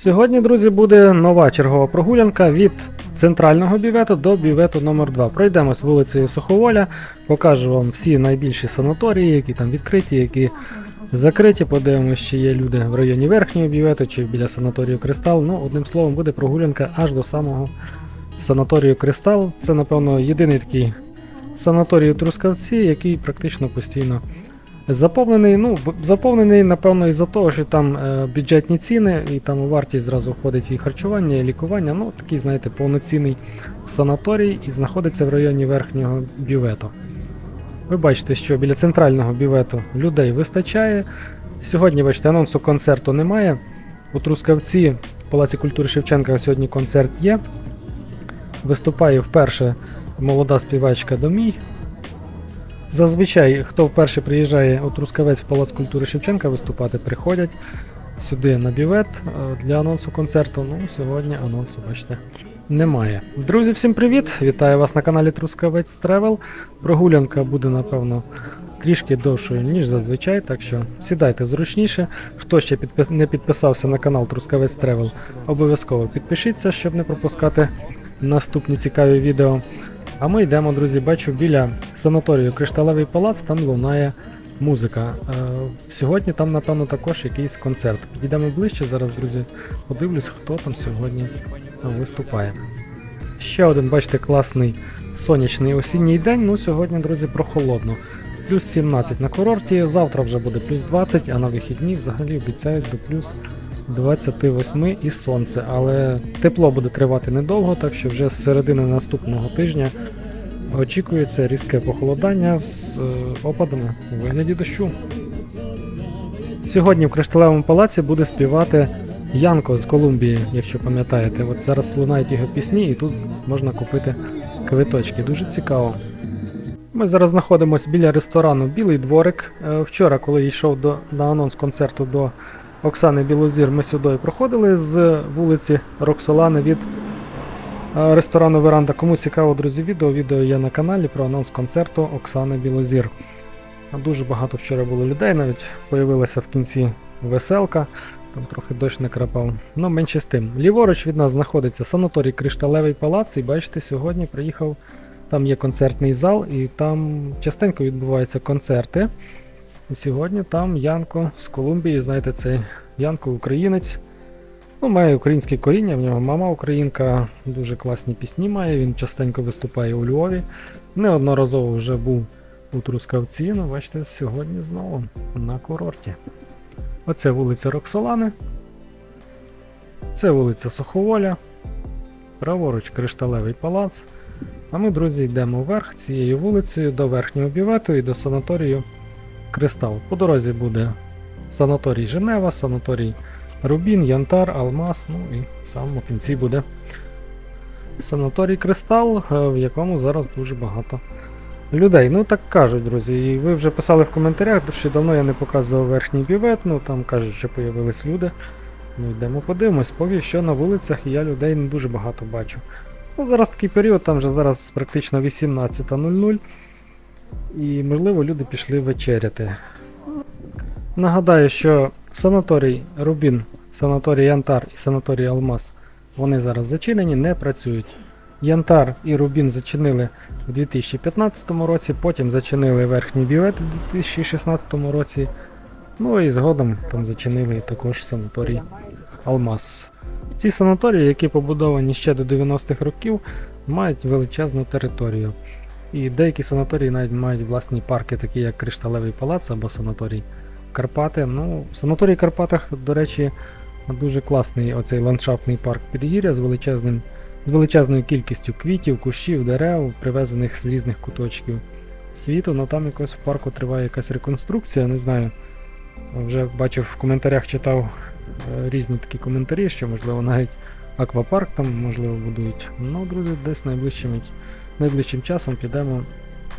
Сьогодні, друзі, буде нова чергова прогулянка від центрального бювету до бювету номер 2 Пройдемось вулицею Суховоля, покажу вам всі найбільші санаторії, які там відкриті, які закриті. Подивимося, чи є люди в районі верхнього бювету чи біля санаторію Кристал. Ну, одним словом, буде прогулянка аж до самого санаторію Кристал. Це, напевно, єдиний такий санаторій у Трускавці, який практично постійно Заповнений, ну, заповнений, напевно, із-за того, що там е, бюджетні ціни, і там у вартість зразу входить і харчування, і лікування. Ну, такий, знаєте, повноцінний санаторій і знаходиться в районі верхнього бювету. Ви бачите, що біля центрального бювету людей вистачає. Сьогодні, бачите, анонсу концерту немає. У Трускавці в Палаці культури Шевченка сьогодні концерт є. Виступає вперше молода співачка Домій. Зазвичай, хто вперше приїжджає у Трускавець в Палац культури Шевченка виступати, приходять сюди на бівет е, для анонсу концерту. Ну, сьогодні анонсу, бачите, немає. Друзі, всім привіт! Вітаю вас на каналі Трускавець Тревел. Прогулянка буде, напевно, трішки довшою, ніж зазвичай, так що сідайте зручніше. Хто ще підпис- не підписався на канал Трускавець Тревел, обов'язково підпишіться, щоб не пропускати наступні цікаві відео. А ми йдемо, друзі, бачу біля санаторію Кришталевий палац, там лунає музика. Е, сьогодні там, напевно, також якийсь концерт. Підійдемо ближче, зараз, друзі, подивлюсь, хто там сьогодні виступає. Ще один, бачите, класний сонячний осінній день. Ну, сьогодні, друзі, прохолодно. Плюс 17 на курорті, завтра вже буде плюс 20, а на вихідні взагалі обіцяють до плюс 28 і сонце. Але тепло буде тривати недовго, так що вже з середини наступного тижня очікується різке похолодання з е, опадами у вигляді дощу. Сьогодні в Кришталевому палаці буде співати Янко з Колумбії, якщо пам'ятаєте. От зараз лунають його пісні, і тут можна купити квиточки. Дуже цікаво. Ми зараз знаходимося біля ресторану Білий дворик. Е, Вчора, коли йшов до, на анонс концерту до Оксани Білозір, ми сюди проходили з вулиці Роксолани від е, ресторану Веранда. Кому цікаво, друзі, відео, відео є на каналі про анонс концерту Оксани Білозір. Дуже багато вчора було людей, навіть появилася в кінці веселка, там трохи дощ накрапав. Ну, менше з тим. Ліворуч від нас знаходиться санаторій Кришталевий палац, і бачите, сьогодні приїхав. Там є концертний зал, і там частенько відбуваються концерти. І сьогодні там Янко з Колумбії, знаєте, цей Янко українець. Ну, має українське коріння, в нього мама українка, дуже класні пісні має, він частенько виступає у Львові. Неодноразово вже був у Трускавці, ну бачите, сьогодні знову на курорті. Оце вулиця Роксолани. Це вулиця Суховоля. Праворуч Кришталевий палац. А ми, друзі, йдемо вверх цією вулицею до верхнього бювету і до санаторію Кристал. По дорозі буде санаторій Женева, санаторій Рубін, Янтар, Алмаз, ну і в самому кінці буде санаторій Кристал, е, в якому зараз дуже багато людей. Ну так кажуть, друзі. І ви вже писали в коментарях, що давно я не показував верхній бювет, ну там кажуть, що появились люди. Ну йдемо подивимось, поки що на вулицях я людей не дуже багато бачу. Ну, зараз такий період, там вже зараз практично 18.00. І, можливо, люди пішли вечеряти. Нагадаю, що санаторій Рубін, санаторій Янтар і санаторій Алмаз вони зараз зачинені, не працюють. Янтар і Рубін зачинили у 2015 році, потім зачинили верхній бювет у 2016 році. Ну і згодом там зачинили також санаторій Алмаз. Ці санаторії, які побудовані ще до 90-х років, мають величезну територію. І деякі санаторії навіть мають власні парки, такі як Кришталевий палац або санаторій Карпати. Ну, в санаторії Карпатах, до речі, дуже класний оцей ландшафтний парк Підгір'я з з величезною кількістю квітів, кущів, дерев, привезених з різних куточків світу. Ну там якось в парку триває якась реконструкція, не знаю. Вже бачив в коментарях читав е, різні такі коментарі, що можливо навіть аквапарк там можливо будують. Ну, друзі, десь найближчим, найближчим часом підемо,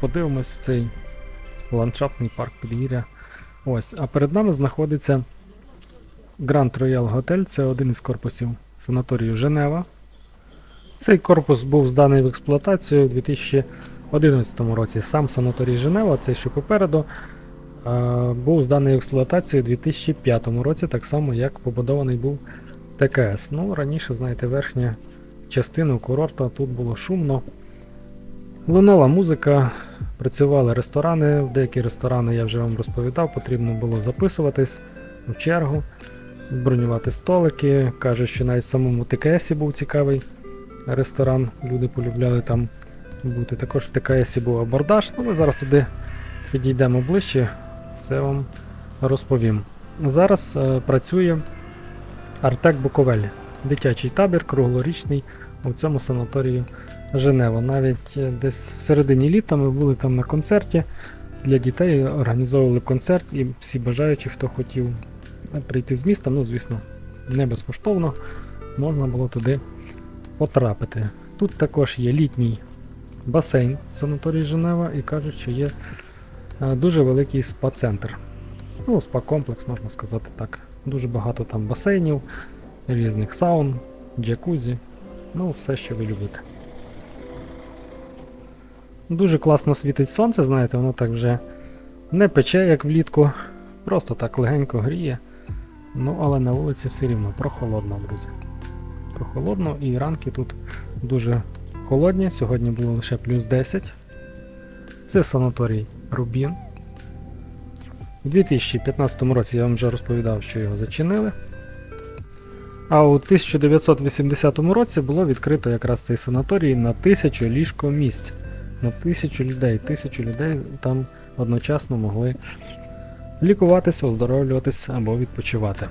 подивимось в цей ландшафтний парк Підгір'я. Ось, а перед нами знаходиться Grand Royal Hotel, це один із корпусів санаторію Женева. Цей корпус був зданий в експлуатацію у 2011 році. Сам санаторій Женева, цей що попереду, е, був зданий в експлуатацію у 2005 році, так само як побудований був ТКС. Ну, раніше, знаєте, верхня частина курорта тут було шумно. Лунала музика, працювали ресторани. В деякі ресторани я вже вам розповідав, потрібно було записуватись в чергу, бронювати столики. Кажуть, що навіть в самому ТКСі був цікавий ресторан, люди полюбляли там бути. Також в ТКСі був абордаж. Ну, ми зараз туди підійдемо ближче, все вам розповім. Зараз е, працює Артек Буковель, дитячий табір круглорічний у цьому санаторії Женева. Навіть е, десь в середині літа ми були там на концерті для дітей, організовували концерт і всі бажаючі, хто хотів е, прийти з міста, ну звісно, не безкоштовно, можна було туди потрапити. Тут також є літній басейн в санаторії Женева і кажуть, що є е, дуже великий спа-центр. Ну, спа-комплекс, можна сказати так. Дуже багато там басейнів, різних саун, джакузі, ну, все, що ви любите. Дуже класно світить сонце, знаєте, воно так вже не пече, як влітку, просто так легенько гріє. Ну, але на вулиці все рівно прохолодно, друзі. Прохолодно і ранки тут дуже холодні. Сьогодні було лише плюс 10. Це санаторій Рубін. У 2015 році я вам вже розповідав, що його зачинили. А у 1980 році було відкрито якраз цей санаторій на тисячу ліжко місць. На тисячу людей. Тисячу людей там одночасно могли лікуватися, оздоровлюватися або відпочивати.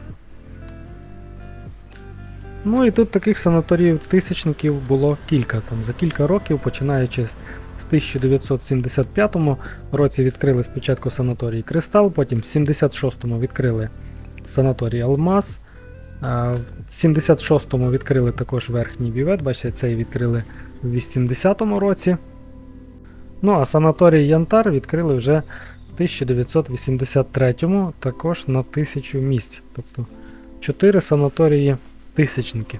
Ну і тут таких санаторіїв тисячників було кілька. Там за кілька років, починаючи з 1975 році відкрили спочатку санаторій Кристал, потім в 76-му відкрили санаторій Алмаз. В 76-му відкрили також верхній бівет, бачите, цей відкрили в 80-му році. Ну а санаторій Янтар відкрили вже в 1983-му, також на 1000 місць. Тобто 4 санаторії тисячники.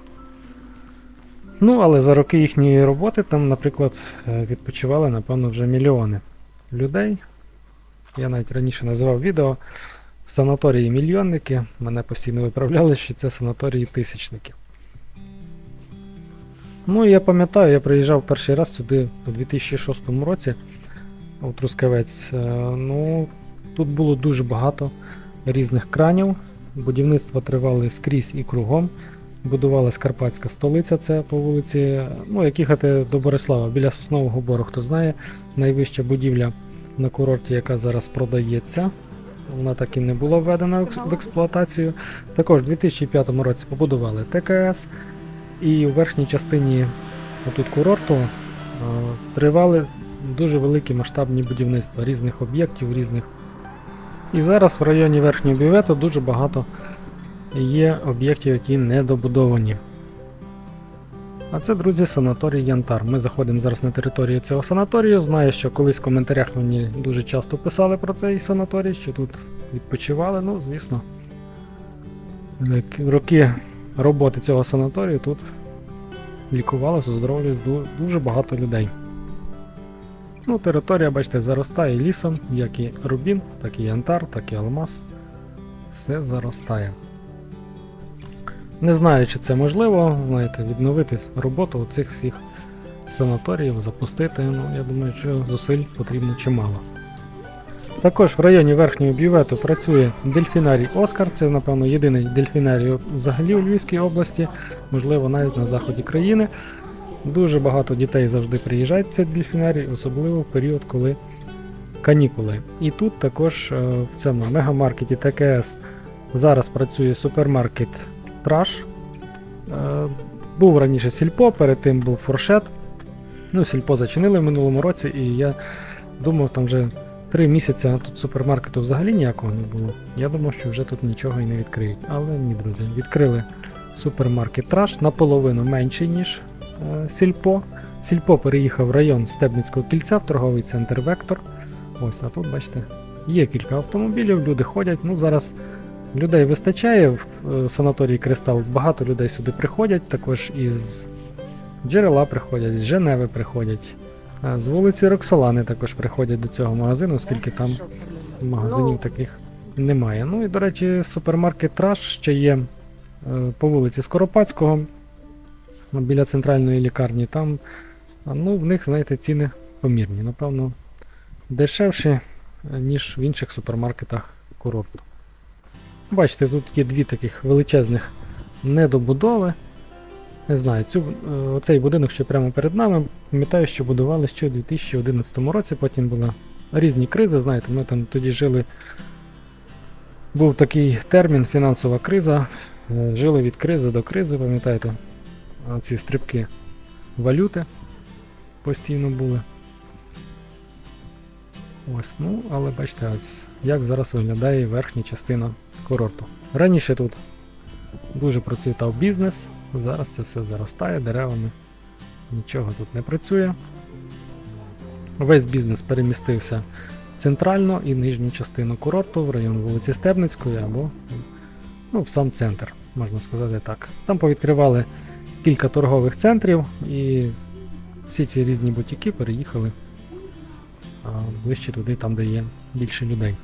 Ну, але за роки їхньої роботи там, наприклад, е, відпочивали, напевно, вже мільйони людей. Я навіть раніше називав відео санаторії мільйонники. Мене постійно виправляли, що це санаторії тисячники. Ну, я пам'ятаю, я приїжджав перший раз сюди у 2006 році у Трускавець. Е, Ну, тут було дуже багато різних кранів. Будівництво тривали скрізь і кругом. Будувалась Карпатська столиця, це по вулиці, ну, як їхати до Борислава, біля Соснового Бору, хто знає, найвища будівля на курорті, яка зараз продається. Вона так і не була введена в експлуатацію. Також у 2005 році побудували ТКС, і у верхній частині отут курорту е, тривали дуже великі масштабні будівництва різних об'єктів, різних. І зараз в районі верхнього бювету дуже багато є об'єктів, які недобудовані. А це, друзі, санаторій Янтар. Ми заходимо зараз на територію цього санаторію. Знаю, що колись в коментарях мені дуже часто писали про цей санаторій, що тут відпочивали. Ну, звісно, роки роботи цього санаторію тут лікувалося, оздоровлюють дуже багато людей. Ну, територія, бачите, заростає лісом, як і рубін, так і янтар, так і алмаз. Все заростає. Не знаю, чи це можливо, знаєте, відновити роботу цих всіх санаторіїв, запустити. Ну, я думаю, що зусиль потрібно чимало. Також в районі верхнього бювету працює дельфінарій Оскар. Це, напевно, єдиний дельфінарій взагалі у Львівській області, можливо, навіть на заході країни. Дуже багато дітей завжди приїжджають в цей дельфінарій, особливо в період, коли канікули. І тут також е, в цьому мегамаркеті ТКС зараз працює супермаркет Траш. Е, Був раніше Сільпо, перед тим був Форшет. Ну, Сільпо зачинили в минулому році, і я думав, там вже три місяці тут супермаркету взагалі ніякого не було. Я думав, що вже тут нічого і не відкриють. Але ні, друзі, відкрили супермаркет Траш наполовину менший, ніж е, Сільпо. Сільпо переїхав в район Стебницького кільця в торговий центр Вектор. Ось, а тут, бачите, є кілька автомобілів, люди ходять. Ну, зараз людей вистачає в е, санаторії Кристал. Багато людей сюди приходять, також із джерела приходять, з Женеви приходять. Е, З вулиці Роксолани також приходять до цього магазину, оскільки там магазинів таких немає. Ну і, до речі, супермаркет Траш ще є е, по вулиці Скоропадського, біля центральної лікарні. Там ну, в них, знаєте, ціни помірні. Напевно, дешевші, е, ніж в інших супермаркетах курорту. Бачите, тут є дві таких величезних недобудови. Не знаю, цю, е, оцей будинок, що прямо перед нами, пам'ятаю, що будували ще у 2011 році, потім були різні кризи, знаєте, ми там тоді жили. Був такий термін фінансова криза. е, Жили від кризи до кризи, пам'ятаєте? Ці стрибки валюти постійно були. Ось, ну, але бачите, ось як зараз виглядає верхня частина курорту. Раніше тут дуже процвітав бізнес, зараз це все заростає деревами, нічого тут не працює. Весь бізнес перемістився центрально і нижню частину курорту в район вулиці Стебницької або ну, в сам центр, можна сказати так. Там повідкривали кілька торгових центрів і всі ці різні бутіки переїхали ближче туди, там, де є більше людей.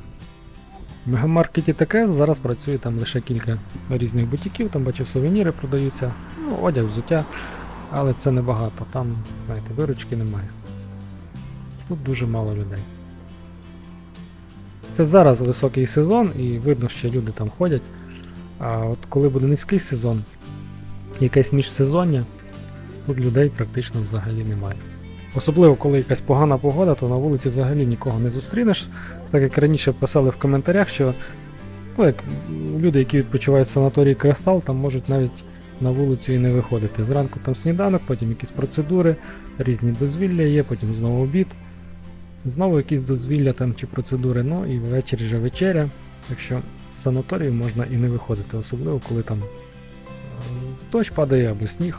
В мегамаркеті таке зараз працює там лише кілька різних бутіків, там бачив сувеніри продаються, ну, одяг, взуття, але це небагато, там, знаєте, виручки немає. Тут дуже мало людей. Це зараз високий сезон, і видно, що люди там ходять. А от коли буде низький сезон, якесь міжсезоння, тут людей практично взагалі немає. Особливо, коли якась погана погода, то на вулиці взагалі нікого не зустрінеш. Так як раніше писали в коментарях, що ну, як люди, які відпочивають в санаторії Кристал, там можуть навіть на вулицю і не виходити. Зранку там сніданок, потім якісь процедури, різні дозвілля є, потім знову обід. Знову якісь дозвілля там чи процедури, ну і ввечері вже вечеря. Так що з санаторію можна і не виходити, особливо коли там е, дощ падає або сніг.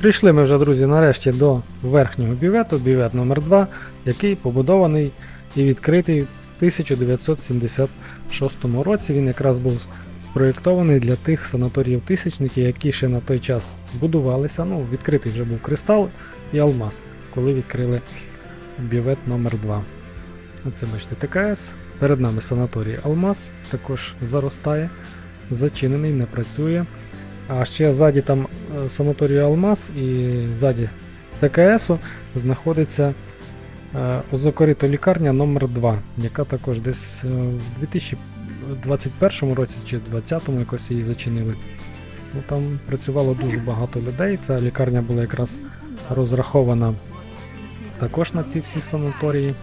Прийшли ми вже, друзі, нарешті до верхнього бювету, бювет номер 2 який побудований і відкритий в 1976 році. Він якраз був спроєктований для тих санаторіїв тисячників, які ще на той час будувалися. Ну, відкритий вже був кристал і алмаз, коли відкрили бювет номер 2 Оце бачите, ТКС. Перед нами санаторій Алмаз, також заростає, зачинений, не працює. А ще ззаді там е, санаторій Алмаз і ззаді ТКСу знаходиться е, озокорита лікарня номер 2 яка також десь е, в 2021 році чи 2020 якось її зачинили. Ну, там працювало дуже багато людей. Ця лікарня була якраз розрахована також на ці всі санаторії.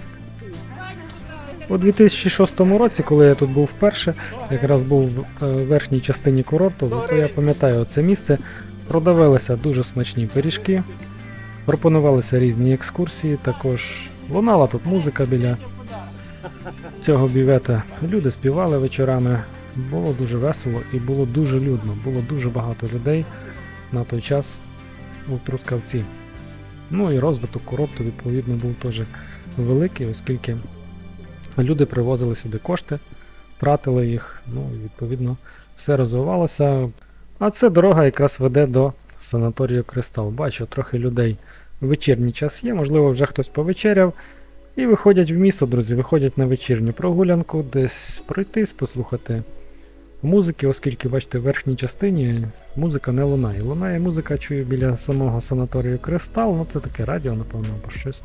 У 2006 році, коли я тут був вперше, якраз був в е, верхній частині курорту, то я пам'ятаю це місце. Продавалися дуже смачні пиріжки, пропонувалися різні екскурсії, також лунала тут музика біля цього бівета. Люди співали вечорами, було дуже весело і було дуже людно, було дуже багато людей на той час у Трускавці. Ну і розвиток курорту, відповідно, був теж великий, оскільки люди привозили сюди кошти, тратили їх, ну і відповідно все розвивалося. А це дорога якраз веде до санаторію Кристал. Бачу, трохи людей в вечірній час є, можливо, вже хтось повечеряв. І виходять в місто, друзі, виходять на вечірню прогулянку, десь пройтись, послухати музики, оскільки, бачите, в верхній частині музика не лунає. Лунає музика, чую біля самого санаторію Кристал, ну це таке радіо, напевно, або щось.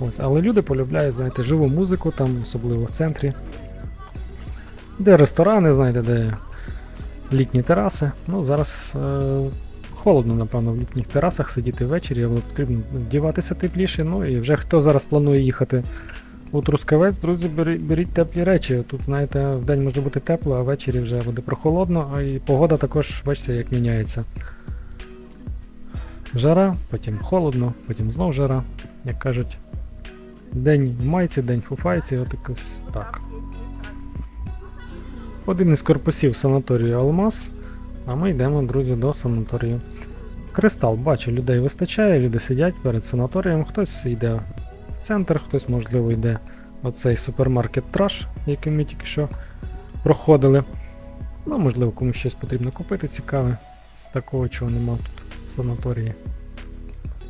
Ось, але люди полюбляють, знаєте, живу музику, там, особливо в центрі. Де ресторани, знаєте, де літні тераси. Ну, зараз е, холодно, напевно, в літніх терасах сидіти ввечері, але потрібно вдіватися тепліше. Ну і вже хто зараз планує їхати у Трускавець, друзі, беріть, беріть теплі речі. Тут, знаєте, в день може бути тепло, а ввечері вже буде прохолодно, а і погода також, бачите, як міняється. Жара, потім холодно, потім знов жара, як кажуть. День в майці, день фуфайці, от якось так. Один із корпусів санаторію Алмаз. А ми йдемо, друзі, до санаторію. Кристал, бачу, людей вистачає, люди сидять перед санаторієм, хтось йде в центр, хтось, можливо, йде в цей супермаркет Траш, який ми тільки що проходили. Ну, можливо, комусь щось потрібно купити цікаве. Такого чого нема тут в санаторії.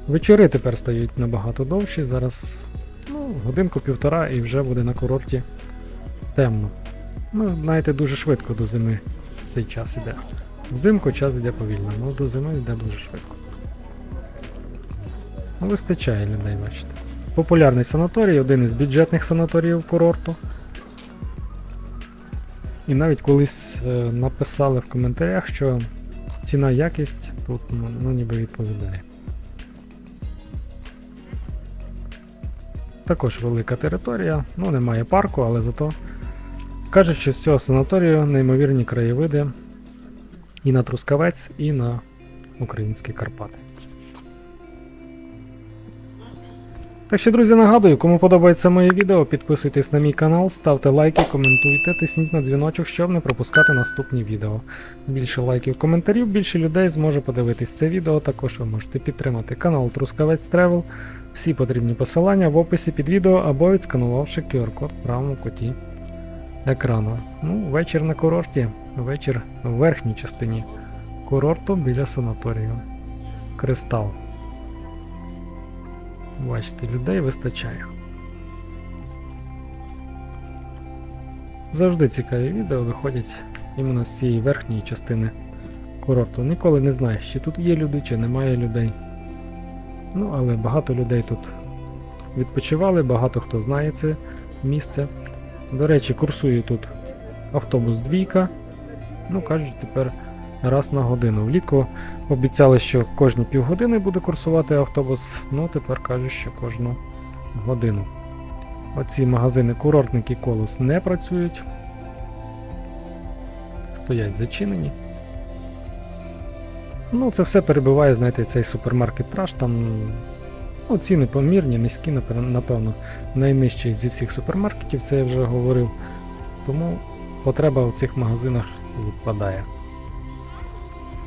Вечори тепер стають набагато довші. Зараз годинку-півтора і вже буде на курорті темно. Ну, знаєте, дуже швидко до зими цей час іде. Взимку час йде повільно, ну до зими йде дуже швидко. Ну, вистачає людей, бачите. Популярний санаторій, один із бюджетних санаторіїв курорту. І навіть колись е, написали в коментарях, що ціна якість тут ну, ну, ніби відповідає. Також велика територія, ну немає парку, але зато кажуть, що з цього санаторію неймовірні краєвиди і на Трускавець, і на українські Карпати. Так що, друзі, нагадую, кому подобається моє відео, підписуйтесь на мій канал, ставте лайки, коментуйте, тисніть на дзвіночок, щоб не пропускати наступні відео. Більше лайків, коментарів, більше людей зможе подивитись це відео. Також ви можете підтримати канал Трускавець Тревел. Всі потрібні посилання в описі під відео або відсканувавши QR-код в правому куті екрану. Ну, вечір на курорті, вечір в верхній частині курорту біля санаторію. Кристал. Бачите, людей вистачає. Завжди цікаві відео виходять іменно з цієї верхньої частини курорту. Ніколи не знаєш, чи тут є люди, чи немає людей. Ну, але багато людей тут відпочивали, багато хто знає це місце. До речі, курсує тут автобус двійка. Ну, кажуть, тепер раз на годину. Влітку обіцяли, що кожні півгодини буде курсувати автобус, ну тепер кажуть, що кожну годину. Оці магазини курортники колос не працюють. Стоять зачинені. Ну, це все перебиває, знаєте, цей супермаркет траш. Там ну, ціни помірні, низькі, напевно, найнижчі зі всіх супермаркетів, це я вже говорив. Тому потреба в цих магазинах відпадає.